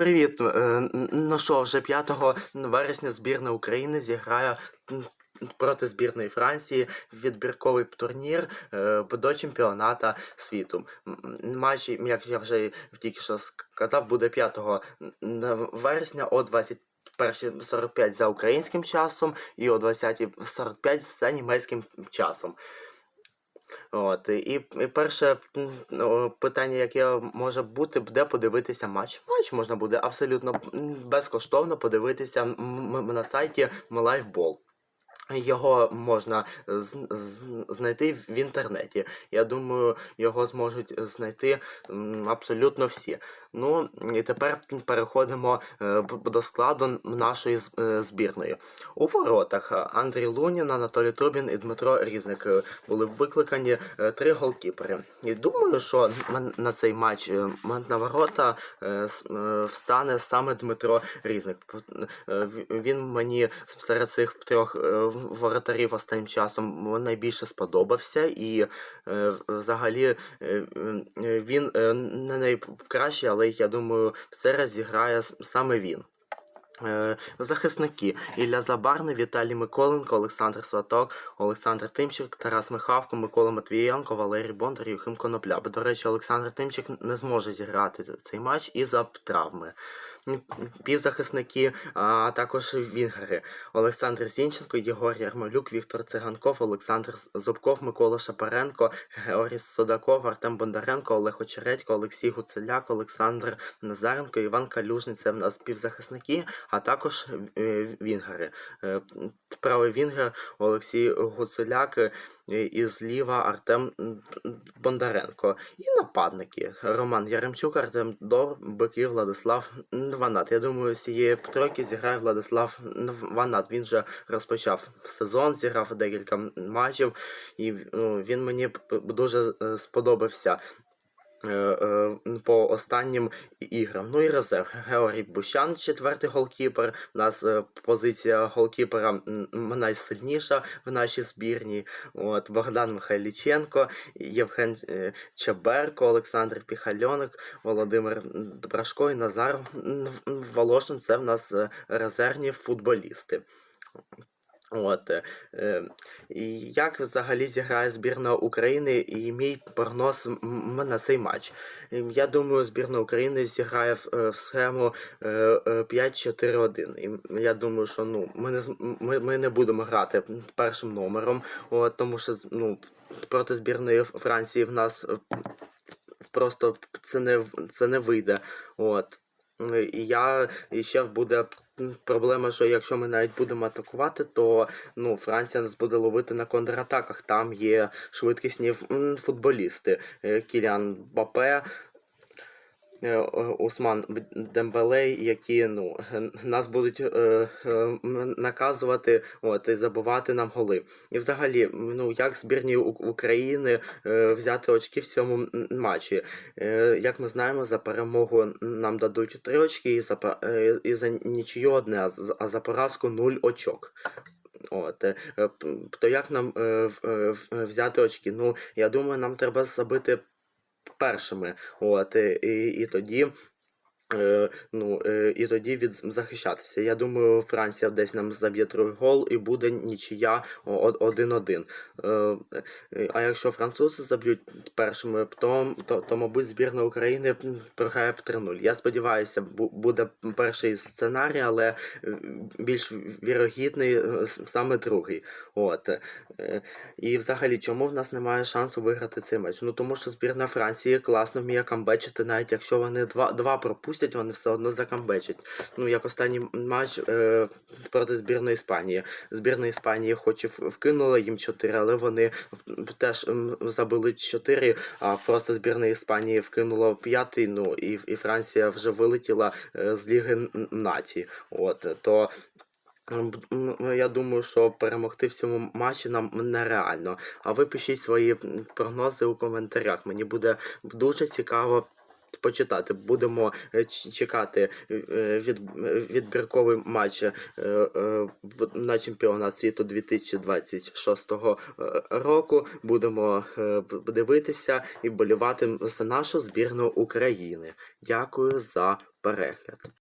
Привіт. Е, Ну що, вже 5 вересня збірна України зіграє проти збірної Франції відбірковий турнір е, до чемпіоната світу. Матч, як я вже тільки що сказав, буде 5 вересня о 21.45 за українським часом і о 20.45 за німецьким часом. От, і, і перше питання, яке може бути, де подивитися матч. Матч можна буде абсолютно безкоштовно подивитися на сайті MyLifeBall. Його можна з- з- знайти в інтернеті. Я думаю, його зможуть знайти абсолютно всі. Ну і тепер переходимо е, до складу нашої е, збірної. У воротах е, Андрій Лунін, Анатолій Трубін і Дмитро Різник е, були викликані е, три голкіпери. І думаю, що на, цей матч е, на ворота е, е, встане саме Дмитро Різник. Е, Він мені серед цих трьох е, воротарів останнім часом найбільше сподобався, і е, взагалі е, е, він е, не найкращий, але я думаю, все розіграє саме він. Е, Захисники Ілля Забарний, Віталій Миколенко, Олександр Сваток, Олександр Тимчик, Тарас Михавко, Микола Матвієнко, Валерій Бондар, Юхим Конопля. До речі, Олександр Тимчик не зможе зіграти цей матч із-за травми. Півзахисники, а також вінгери Олександр Зінченко, Єгор Ярмолюк, Віктор Циганков, Олександр Зубков, Микола Шапаренко, Георгій Содаков, Артем Бондаренко, Олег Очередько, Олексій Гуцеляк, Олександр Назаренко, Іван Калюжний. Це в нас півзахисники, а також е, вінгери. Е, Правий вінгер Олексій Гуцеляк е, і зліва Артем Бондаренко. І нападники Роман Яремчук, Артем Дор, Бики, Владислав Ванат. Я думаю, з цієї тройки зіграє Владислав Ванат. Він вже розпочав сезон, зіграв декілька матчів, і ну, він мені дуже е, сподобався. Е, е, По останнім іграм. Ну і резерв. Георгій Бущан, четвертий голкіпер. У нас е, позиція голкіпера найсильніша в нашій збірній. От, Богдан Михайліченко, Євген Чеберко, Олександр Піхальоник, Володимир Брашко і Назар Волошин. Це в нас резервні футболісти. От, е, е, і як взагалі зіграє збірна України і мій прогноз на цей матч? Ем, Я думаю, збірна України зіграє в, е, схему е, е, 5-4-1. І я думаю, що ну, ми, не, ми, ми не будемо грати першим номером, от, тому що ну, проти збірної Франції в нас просто це не, це не вийде. От. Е, І я і ще буде проблема, що якщо ми навіть будемо атакувати, то ну, Франція нас буде ловити на контратаках. Там є швидкісні футболісти. Е, Кілян Бапе. Е, е, Усман Дембеле, які ну, нас будуть е, е, наказувати от, і забивати нам голи. І взагалі, ну, як збірні України е, взяти очки в цьому матчі? Е, Як ми знаємо, за перемогу нам дадуть 3 очки, і за, е, і за нічию одне, а за- а за поразку 0 очок. От, е, е, то як нам е, е, взяти очки? Ну, я думаю, нам треба забити першими. От, і, і тоді. Е, ну, е, і тоді від захищатися. Я думаю, Франція десь нам заб'є другий гол і буде нічия о- о- 1-1. Е, а якщо французи заб'ють першими, то, то, то мабуть, збірна України програє 3-0. Я сподіваюся, бу- буде перший сценарій, але більш вірогідний саме другий. От. І взагалі, чому в нас немає шансу виграти цей матч? Ну тому що збірна Франції класно вміє камбечити, навіть якщо вони два, два пропустять, вони все одно закамбечать. Ну, як останній матч е, проти збірної Іспанії. Збірна Іспанії хоч і вкинула їм 4, але вони теж забили 4, а просто збірна Іспанії вкинула в п'ятий, ну і, і Франція вже вилетіла е, з Ліги Н- націй. От, то Я думаю, що перемогти в цьому матчі нам нереально. А ви пишіть свої прогнози у коментарях. Мені буде дуже цікаво. Почитати будемо е, чекати е, від, е, відбірковий матч на чемпіонат світу 2026 е, року. Будемо дивитися і вболівати за нашу збірну України. Дякую за перегляд.